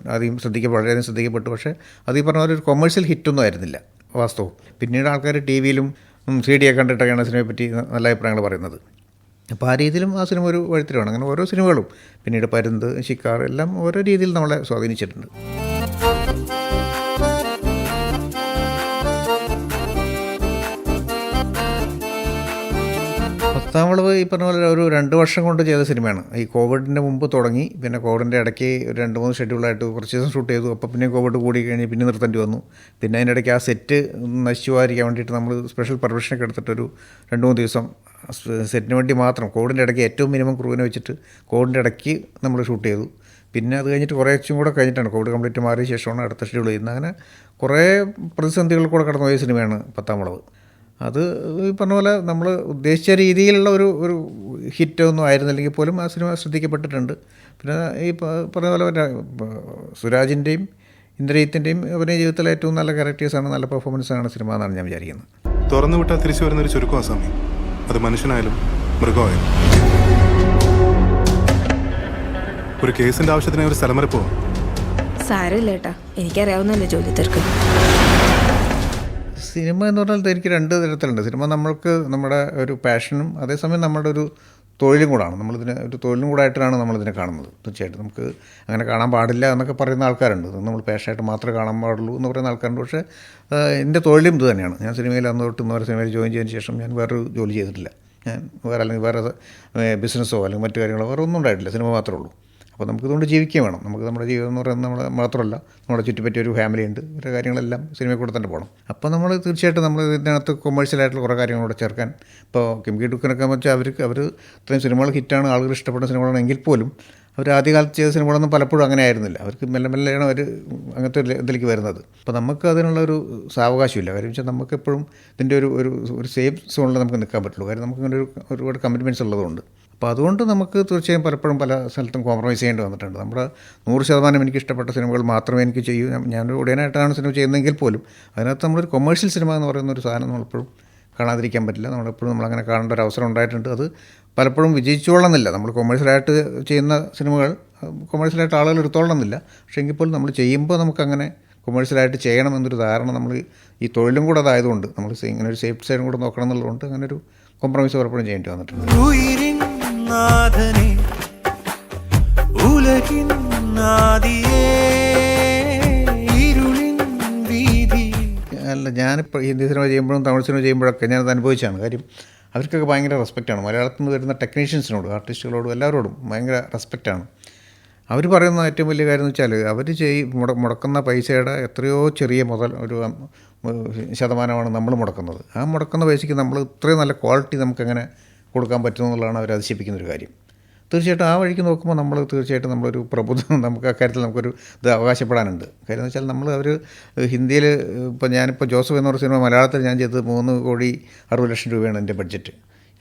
അധികം ശ്രദ്ധിക്ക വളരെയധികം ശ്രദ്ധിക്കപ്പെട്ടു. പക്ഷേ അത് ഈ പറഞ്ഞ പോലെ ഒരു കൊമേഴ്ഷ്യൽ ഹിറ്റൊന്നും ആയിരുന്നില്ല വാസ്തവം. പിന്നീട് ആൾക്കാർ ടി വിയിലും സി ഡിയൊക്കെ കണ്ടിട്ടൊക്കെയാണ് സിനിമയെ പറ്റി നല്ല അഭിപ്രായങ്ങൾ പറയുന്നത്. അപ്പോൾ ആ രീതിയിലും ആ സിനിമ ഒരു വഴിത്തിരിവാണ്. അങ്ങനെ ഓരോ സിനിമകളും പിന്നീട് പരുന്ത് ശിക്കാർ എല്ലാം ഓരോ രീതിയിൽ നമ്മളെ സ്വാധീനിച്ചിട്ടുണ്ട്. വളവ് ഈ പറഞ്ഞ പോലെ ഒരു രണ്ട് വർഷം കൊണ്ട് ചെയ്ത സിനിമയാണ്. ഈ കോവിഡിന്റെ മുമ്പ് തുടങ്ങി പിന്നെ കോവിഡിന്റെ ഇടയ്ക്ക് ഒരു രണ്ട് മൂന്ന് ഷെഡ്യൂളായിട്ട് കുറച്ച് ദിവസം ഷൂട്ട് ചെയ്തു. അപ്പം പിന്നെ കോവിഡ് കൂടി കഴിഞ്ഞ് പിന്നെ നിർത്തേണ്ടി വന്നു. പിന്നെ അതിന്റെ ഇടയ്ക്ക് ആ സെറ്റ് നശിച്ചു വേണ്ടിയിട്ട് നമ്മൾ സ്പെഷ്യൽ പെർമിഷനൊക്കെ എടുത്തിട്ടൊരു രണ്ട് മൂന്ന് ദിവസം സെറ്റിന് വേണ്ടി മാത്രം കോവിഡിന്റെ ഇടയ്ക്ക് ഏറ്റവും മിനിമം ക്രൂവിനെ വെച്ചിട്ട് കോവിഡിന്റെ ഇടയ്ക്ക് നമ്മൾ ഷൂട്ട് ചെയ്തു. പിന്നെ അത് കഴിഞ്ഞിട്ട് കുറേച്ചും കൂടെ കഴിഞ്ഞിട്ടാണ്. കോവിഡ് കംപ്ലീറ്റ് മാറിയ ശേഷമാണ് അടുത്ത ഷെഡ്യൂൾ ചെയ്യുന്നത്. അങ്ങനെ കുറേ പ്രതിസന്ധികൾ കൂടെ കടന്നുപോയ സിനിമയാണ് പത്താം വളവ്. അത് ഈ പറഞ്ഞ പോലെ നമ്മൾ ഉദ്ദേശിച്ച രീതിയിലുള്ള ഒരു ഒരു ഹിറ്റ് ഒന്നും ആയിരുന്നില്ലെങ്കിൽ പോലും ആ സിനിമ ശ്രദ്ധിക്കപ്പെട്ടിട്ടുണ്ട്. പിന്നെ ഈ പറഞ്ഞ പോലെ മറ്റേ, സുരാജിന്റെയും ഇന്ദ്രജിത്തിന്റെയും അഭിനയ ജീവിതത്തിലെ ഏറ്റവും നല്ല ക്യാരക്ടേഴ്സാണ് നല്ല പെർഫോമൻസാണ് സിനിമ എന്നാണ് ഞാൻ വിചാരിക്കുന്നത്. തുറന്നു വിട്ടാൽ തിരിച്ചു വരുന്ന ഒരു ചുരുക്കമാണ് സമയം. അത് മനുഷ്യനായാലും മൃഗമായാലും. ഒരു കേസിന്റെ ആവശ്യത്തിന് ഒരു സ്ഥലം വരെ പോവാം. സാരമില്ല ഏട്ടാ. എനിക്കറിയാവുന്നല്ലേ ജോലി തീർക്ക് സിനിമ എന്ന് പറഞ്ഞാൽ എനിക്ക് രണ്ട് തരത്തിലുണ്ട്. സിനിമ നമ്മൾക്ക് നമ്മുടെ ഒരു പാഷനും അതേസമയം നമ്മുടെ ഒരു തൊഴിലും കൂടാണ്. നമ്മളിതിനെ ഒരു തൊഴിലും കൂടായിട്ടാണ് നമ്മളിതിനെ കാണുന്നത്. തീർച്ചയായിട്ടും നമുക്ക് അങ്ങനെ കാണാൻ പാടില്ല എന്നൊക്കെ പറയുന്ന ആൾക്കാരുണ്ട്. നമ്മൾ പേഷനായിട്ട് മാത്രമേ കാണാൻ പാടുള്ളൂ എന്ന് പറയുന്ന ആൾക്കാരുണ്ട്. പക്ഷേ എന്റെ തൊഴിലും ഇത് തന്നെയാണ്. ഞാൻ സിനിമയിൽ അന്ന് തൊട്ട് ഇന്ന് വരെ സിനിമയിൽ ജോയിൻ ചെയ്തതിന് ശേഷം ഞാൻ വേറൊരു ജോലി ചെയ്തിട്ടില്ല. ഞാൻ വേറെ അല്ലെങ്കിൽ വേറെ ബിസിനസ്സോ അല്ലെങ്കിൽ മറ്റു കാര്യങ്ങളോ വേറെ ഒന്നും ഉണ്ടായിട്ടില്ല. സിനിമ മാത്രമേ ഉള്ളൂ. അപ്പോൾ നമുക്ക് ഇതുകൊണ്ട് ജീവിക്കുകയും വേണം. നമുക്ക് നമ്മുടെ ജീവിതം എന്ന് പറയുന്നത് നമ്മൾ മാത്രമല്ല നമ്മുടെ ചുറ്റിപ്പറ്റി ഒരു ഫാമിലി ഉണ്ട്. ഇവരുടെ കാര്യങ്ങളെല്ലാം സിനിമയിൽ കൂടെ തന്നെ പോകണം. അപ്പോൾ നമ്മൾ തീർച്ചയായിട്ടും നമ്മൾ ഇതിനകത്ത് കൊമേഴ്ഷ്യലായിട്ടുള്ള കുറേ കാര്യങ്ങളൂടെ ചേർക്കാൻ ഇപ്പോൾ കിംകി ഡുക്കനൊക്കെ വെച്ചാൽ അവർക്ക് അവർ ഇത്രയും സിനിമകൾ ഹിറ്റാണ് ആളുകൾ ഇഷ്ടപ്പെടുന്ന സിനിമകളാണ് എങ്കിൽ പോലും അവർ ആദ്യകാലത്ത് ചെയ്ത സിനിമകളൊന്നും പലപ്പോഴും അങ്ങനെ ആയിരുന്നില്ല. അവർക്ക് മെല്ലെ മെല്ലെയാണ് അവർ അങ്ങനത്തെ ഒരു ഇതിലേക്ക് വരുന്നത്. അപ്പോൾ നമുക്ക് അതിനുള്ള ഒരു സാവകാശമില്ല. കാര്യം വെച്ചാൽ നമുക്ക് എപ്പോഴും ഇതിന്റെ ഒരു ഒരു ഒരു സേഫ് സോണിൽ നമുക്ക് നിൽക്കാൻ പറ്റുള്ളൂ. കാര്യം നമുക്ക് ഇങ്ങനെ ഒരു ഒരുപാട് കമ്മിറ്റ്മെന്റ്സ് ഉള്ളതുകൊണ്ട്. അപ്പോൾ അതുകൊണ്ട് നമുക്ക് തീർച്ചയായും പലപ്പോഴും പല സ്ഥലത്തും കോംപ്രമൈസ് ചെയ്യേണ്ടി വന്നിട്ടുണ്ട്. നമ്മുടെ നൂറ് ശതമാനം എനിക്ക് ഇഷ്ടപ്പെട്ട സിനിമകൾ മാത്രമേ എനിക്ക് ചെയ്യൂ. ഞാൻ- ഉടനായിട്ടാണ് സിനിമ ചെയ്യുന്നതെങ്കിൽ പോലും അതിനകത്ത് നമ്മളൊരു കൊമേഴ്ഷ്യൽ സിനിമ എന്ന് പറയുന്ന ഒരു സാധനം നമ്മളെപ്പോഴും കാണാതിരിക്കാൻ പറ്റില്ല. നമ്മളെപ്പോഴും നമ്മളങ്ങനെ കാണേണ്ട ഒരു അവസരം ഉണ്ടായിട്ടുണ്ട്. അത് പലപ്പോഴും വിജയിച്ചോളണമെന്നില്ല നമ്മൾ കൊമേഴ്ഷ്യലായിട്ട് ചെയ്യുന്ന സിനിമകൾ കൊമേഴ്ഷ്യലായിട്ട് ആളുകൾ എടുത്തോളണമെന്നില്ല. പക്ഷേ എങ്കിൽ പോലും നമ്മൾ ചെയ്യുമ്പോൾ നമുക്കങ്ങനെ കൊമേഴ്ഷ്യലായിട്ട് ചെയ്യണം എന്നൊരു ധാരണ നമ്മൾ ഈ തൊഴിലും കൂടെ അതായതുകൊണ്ട് നമ്മൾ ഇങ്ങനെ ഒരു സേഫ്റ്റി സൈഡും കൂടെ നോക്കണം എന്നുള്ളതുകൊണ്ട് അങ്ങനെ ഒരു കോംപ്രമൈസ് പലപ്പോഴും ചെയ്യേണ്ടി വന്നിട്ടുണ്ട്. നാഥനെ ഉലകിൻ നാദിയേ അല്ല ഞാനിപ്പോൾ ഹിന്ദി സിനിമ ചെയ്യുമ്പോഴും തമിഴ് സിനിമ ചെയ്യുമ്പോഴൊക്കെ ഞാനത് അനുഭവിച്ചാണ് കാര്യം അവർക്കൊക്കെ ഭയങ്കര റെസ്പെക്റ്റാണ് മലയാളത്തിൽ നിന്ന് വരുന്ന ടെക്നീഷ്യൻസിനോട് ആർട്ടിസ്റ്റുകളോടും എല്ലാവരോടും ഭയങ്കര റെസ്പെക്റ്റാണ് അവർ പറയുന്ന ഏറ്റവും വലിയ കാര്യം എന്ന് വെച്ചാൽ അവർ ചെയ് മുട മുടക്കുന്ന പൈസയുടെ എത്രയോ ചെറിയ മുതൽ ഒരു ശതമാനമാണ് നമ്മൾ മുടക്കുന്നത്. ആ മുടക്കുന്ന പൈസയ്ക്ക് നമ്മൾ ഇത്രയും നല്ല ക്വാളിറ്റി നമുക്കെങ്ങനെ കൊടുക്കാൻ പറ്റുന്നു എന്നുള്ളതാണ് അവർ അതിശയിപ്പിക്കുന്ന ഒരു കാര്യം. തീർച്ചയായിട്ടും ആ വഴിക്ക് നോക്കുമ്പോൾ നമ്മൾ തീർച്ചയായിട്ടും നമ്മളൊരു പ്രബുദ്ധം നമുക്ക് അക്കാര്യത്തിൽ നമുക്കൊരു ഇത് അവകാശപ്പെടാനുണ്ട്. കാര്യം എന്ന് വെച്ചാൽ നമ്മൾ അവർ ഹിന്ദിയിൽ ഇപ്പോൾ ഞാനിപ്പോൾ ജോസഫ് എന്ന് പറഞ്ഞ സിനിമ മലയാളത്തിൽ ഞാൻ ചെയ്തത് മൂന്ന് കോടി അറുപത് ലക്ഷം രൂപയാണ് എന്റെ ബഡ്ജറ്റ്.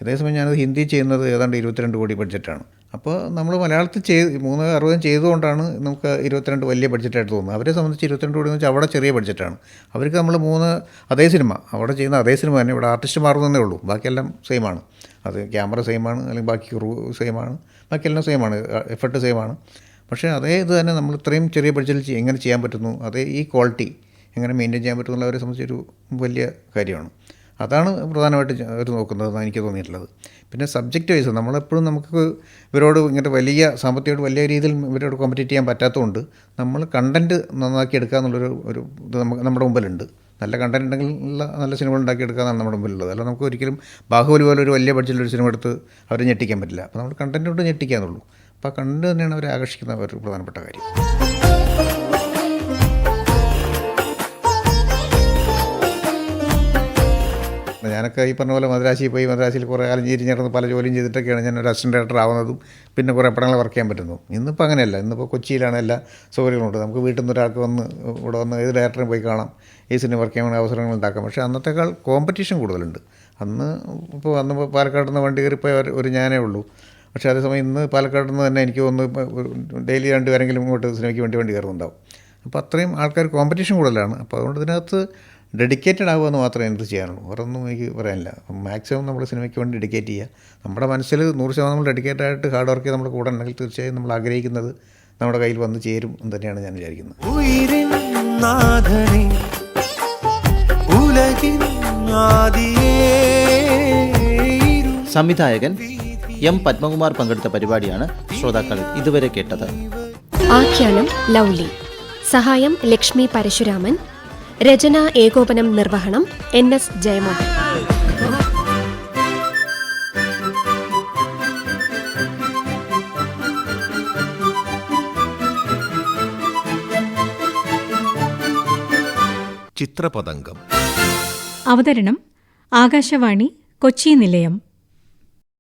അതേസമയം ഞാനത് ഹിന്ദി ചെയ്യുന്നത് ഏതാണ്ട് ഇരുപത്തിരണ്ട് കോടി ബഡ്ജറ്റാണ്. അപ്പോൾ നമ്മൾ മലയാളത്തിൽ ചെയ്ത് മൂന്ന് അറുപതും ചെയ്തുകൊണ്ടാണ് നമുക്ക് ഇരുപത്തിരണ്ട് വലിയ ബഡ്ജറ്റായിട്ട് തോന്നുന്നത്. അവരെ സംബന്ധിച്ച് ഇരുപത്തിരണ്ട് കോടി എന്ന് വെച്ചാൽ അവിടെ ചെറിയ ബഡ്ജറ്റാണ്. അവർക്ക് നമ്മൾ മൂന്ന് അതേ സിനിമ അവിടെ ചെയ്യുന്ന അതേ സിനിമ തന്നെ ഇവിടെ ആർട്ടിസ്റ്റ് മാറുന്നതേ ഉള്ളൂ. ബാക്കിയെല്ലാം സെയിമാണ് അത് ക്യാമറ സെയിമാണ് അല്ലെങ്കിൽ ബാക്കി ക്രൂ സെയിമാണ് ബാക്കി എല്ലാം സെയിമാണ് എഫർട്ട് സെയിമാണ് പക്ഷേ അതേ ഇത് തന്നെ നമ്മൾ ഇത്രയും ചെറിയ ബഡ്ജറ്റിൽ എങ്ങനെ ചെയ്യാൻ പറ്റുന്നു അതേ ഈ ക്വാളിറ്റി എങ്ങനെ മെയിന്റെയിൻ ചെയ്യാൻ പറ്റുന്നുള്ളവരെ സംബന്ധിച്ചൊരു വലിയ കാര്യമാണ്. അതാണ് പ്രധാനമായിട്ട് അവർ നോക്കുന്നതെന്നാണ് എനിക്ക് തോന്നിയിട്ടുള്ളത്. പിന്നെ സബ്ജക്റ്റ് വൈസ് നമ്മളെപ്പോഴും നമുക്ക് ഇവരോട് ഇങ്ങനത്തെ വലിയ സാമ്പത്തികമായിട്ട് വലിയ രീതിയിൽ ഇവരോട് കോമ്പറ്റീറ്റ് ചെയ്യാൻ പറ്റാത്തതുകൊണ്ട് നമ്മൾ കണ്ടന്റ് നന്നാക്കി എടുക്കുക എന്നുള്ളൊരു ഒരു ഇത് നമുക്ക് നമ്മുടെ മുമ്പിലുണ്ട്. നല്ല കണ്ടന്റ് ഉണ്ടെങ്കിൽ നല്ല നല്ല സിനിമകൾ ഉണ്ടാക്കിയെടുക്കാന്നാണ് നമ്മുടെ മുമ്പിലുള്ളത്. അല്ല നമുക്ക് ഒരിക്കലും ബാഹുബലി പോലെ ഒരു വലിയ ബഡ്ജറ്റിൽ ഒരു സിനിമ എടുത്ത് അവരെ ഞെട്ടിക്കാൻ പറ്റില്ല. അപ്പോൾ നമ്മൾ കണ്ടന്റ് കൊണ്ട് ഞെട്ടിക്കാന്നുള്ളൂ. അപ്പോൾ കണ്ടന്റ് തന്നെയാണ് അവരെ ആകർഷിക്കുന്ന ഒരു പ്രധാനപ്പെട്ട കാര്യം. ഞാനൊക്കെ ഈ പറഞ്ഞ പോലെ മദ്രാശിയിൽ പോയി മദ്രാശിയിൽ കുറേ കാലം ജീവിച്ചിടന്ന് പല ജോലിയും ചെയ്തിട്ടൊക്കെയാണ് ഞാൻ ഒരു അസിസ്റ്റന്റ് ഡയറക്ടർ ആവുന്നതും പിന്നെ കുറേ പടങ്ങൾ വർക്ക് ചെയ്യാൻ പറ്റുന്നു ഇന്നിപ്പോൾ അങ്ങനെയല്ല. ഇന്നിപ്പോൾ കൊച്ചിയിലാണ് എല്ലാ സൗകര്യങ്ങളുണ്ട്. നമുക്ക് വീട്ടിൽ നിന്ന് ഒരാൾക്ക് വന്ന് ഇവിടെ വന്ന് ഏത് ഡയറക്ടറും പോയി കാണാം ഈ സിനിമ വർക്ക് ചെയ്യാൻ അവസരങ്ങൾ ഉണ്ടാക്കാം. പക്ഷേ അന്നത്തേക്കാൾ കോമ്പറ്റീഷൻ കൂടുതലുണ്ട്. അന്ന് ഇപ്പോൾ അന്ന് പാലക്കാട് നിന്ന് വണ്ടി കയറിപ്പോയ ഒരു- ഞാനേ ഉള്ളൂ. പക്ഷേ അതേസമയം ഇന്ന് പാലക്കാട് നിന്ന് തന്നെ എനിക്ക് ഒന്ന് ഡെയിലി രണ്ട് പേരെങ്കിലും ഇങ്ങോട്ട് സിനിമയ്ക്ക് വേണ്ടി വണ്ടി കയറുന്നുണ്ടാവും. അപ്പോൾ അത്രയും ആൾക്കാർ കോമ്പറ്റീഷൻ കൂടുതലാണ്. അപ്പോൾ അതുകൊണ്ട് ഇതിനകത്ത് ഡെഡിക്കേറ്റഡ് ആകുക എന്ന് മാത്രമേ എനിക്ക് ചെയ്യാനുള്ളൂ. വേറൊന്നും എനിക്ക് പറയാനില്ല. മാക്സിമം നമ്മൾ സിനിമയ്ക്ക് വേണ്ടി ഡെഡിക്കേറ്റ് ചെയ്യുക. നമ്മുടെ മനസ്സിൽ നൂറ് ശതമാനം നമ്മൾ ഡെഡിക്കേറ്റഡ് ആയിട്ട് ഹാർഡ് വർക്ക് ചെയ്ത് നമ്മുടെ കൂടെ ഉണ്ടെങ്കിൽ തീർച്ചയായും നമ്മൾ ആഗ്രഹിക്കുന്നത് നമ്മുടെ കയ്യിൽ വന്ന് ചേരും എന്ന് തന്നെയാണ് ഞാൻ വിചാരിക്കുന്നത്. സംവിധായകൻ എം പത്മകുമാർ പങ്കെടുത്ത പരിപാടിയാണ് ശ്രോതാക്കൾ ഇതുവരെ കേട്ടത്. ആഖ്യാനം ലൗലി. സഹായം ലക്ഷ്മി പരശുരാമൻ രചന ഏകോപനം നിർവഹണം എൻ എസ് ജയമോഹൻ. ചിത്രപതംഗം. അവതരണം ആകാശവാണി കൊച്ചി നിലയം.